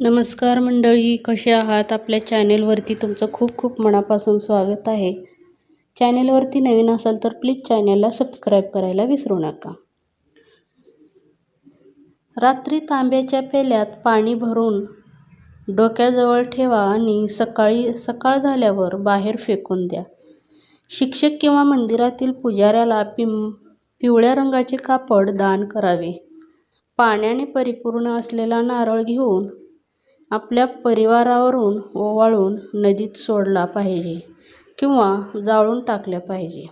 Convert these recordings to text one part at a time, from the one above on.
नमस्कार मंडळी कसे आहात? आपल्या चॅनेलवरती तुमचं खूप खूप मनापासून स्वागत आहे. चॅनेलवरती नवीन असाल तर प्लीज चॅनेलला सबस्क्राईब करायला विसरू नका. रात्री तांब्याच्या पेल्यात पाणी भरून डोक्याजवळ ठेवा आणि सकाळी सकाळ झाल्यावर बाहेर फेकून द्या. शिक्षक किंवा मंदिरातील पुजाऱ्याला पिं पिवळ्या रंगाचे कापड दान करावे. पाण्याने परिपूर्ण असलेला नारळ घेऊन आपल्या परिवारावरून ओवाळून नदीत सोडला पाहिजे किंवा जाळून टाकल्या पाहिजे.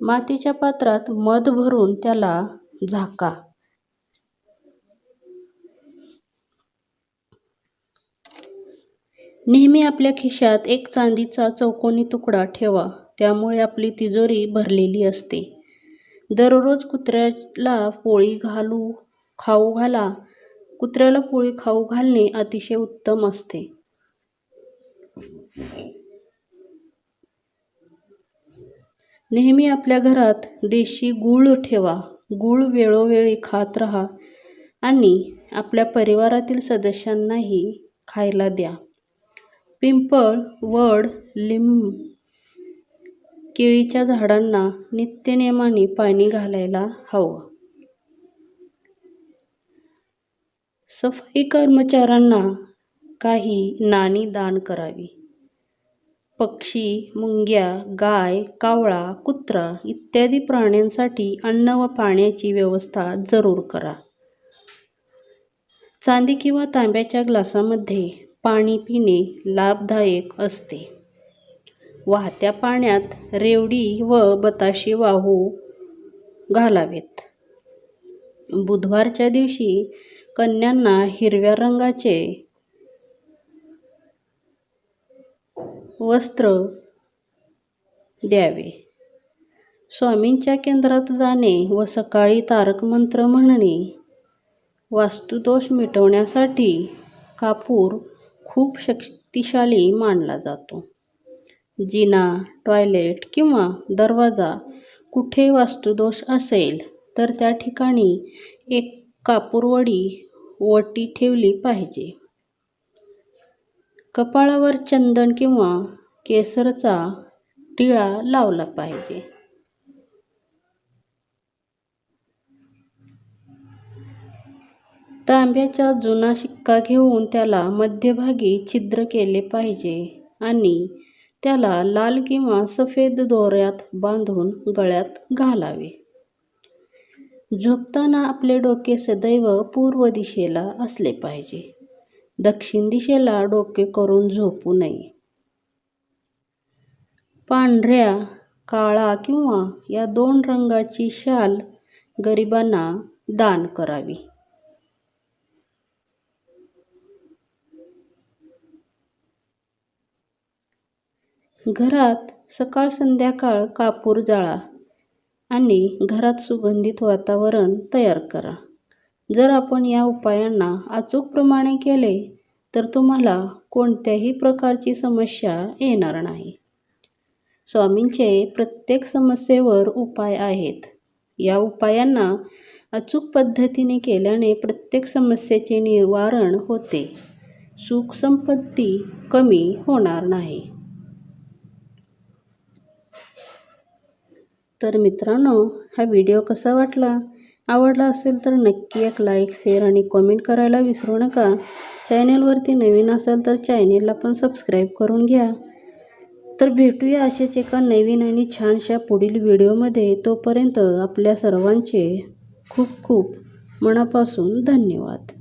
मातीच्या पात्रात मध भरून त्याला झाका. नेहमी आपल्या खिशात एक चांदीचा चौकोनी तुकडा ठेवा त्यामुळे आपली तिजोरी भरलेली असते. दररोज कुत्र्याला पोळी घालू खाऊ घाला कुत्र्याला पोळी खाऊ घालणे अतिशय उत्तम असते. नेहमी आपल्या घरात देशी गूळ ठेवा. गूळ वेळोवेळी खात राहा आणि आपल्या परिवारातील सदस्यांनाही खायला द्या. पिंपळ वड लिंब केळीच्या झाडांना नित्यनेमाने पाणी घालायला हवं. सफाई कर्मचाऱ्यांना काही नाणी दान करावी. पक्षी मुंग्या गाय कावळा कुत्रा इत्यादी प्राण्यांसाठी अन्न व पाण्याची व्यवस्था जरूर करा. चांदी किंवा तांब्याच्या ग्लासामध्ये पाणी पिणे लाभदायक असते. वाहत्या पाण्यात रेवडी व बताशे वाहू घालावेत. बुधवारच्या दिवशी कन्यांना हिरव्या रंगाचे वस्त्र द्यावे. स्वामींच्या केंद्रात जाणे व सकाळी तारक मंत्र म्हणणे वास्तुदोष मिटवण्यासाठी कापूर खूप शक्तिशाली मानला जातो. जिना टॉयलेट किंवा दरवाजा कुठे वास्तुदोष असेल तर त्या ठिकाणी एक कापूरवडी वटी ठेवली पाहिजे. कपाळावर चंदन किंवा केसरचा टिळा लावला पाहिजे. तांब्याचा जुना शिक्का घेऊन त्याला मध्यभागी छिद्र केले पाहिजे आणि त्याला लाल किंवा सफेद दोऱ्यात बांधून गळ्यात घालावे. झोपताना आपले डोके सदैव पूर्व दिशेला असले पाहिजे. दक्षिण दिशेला डोके करून झोपू नये. पांढऱ्या काळा किंवा या दोन रंगाची शाल गरिबांना दान करावी. घरात सकाळ संध्याकाळ कापूर जाळा. आणि घरात सुगंधित वातावरण तयार करा. जर आपण या उपायांना अचूकप्रमाणे केले तर तुम्हाला कोणत्याही प्रकारची समस्या येणार नाही. स्वामींचे प्रत्येक समस्येवर उपाय आहेत. या उपायांना अचूक पद्धतीने केल्याने प्रत्येक समस्येचे निवारण होते. सुख संपत्ती कमी होणार नाही. तर मित्रांनो हा व्हिडिओ कसा वाटला? आवडला असेल तर नक्की एक लाईक शेअर आणि कमेंट करायला विसरू नका. चॅनेलवरती नवीन असाल तर चॅनेलला पण सबस्क्राईब करून घ्या. तर भेटूया अशाच एका नवीन आणि छानशा पुढील व्हिडिओमध्ये. तोपर्यंत आपल्या सर्वांचे खूप खूप मनापासून धन्यवाद.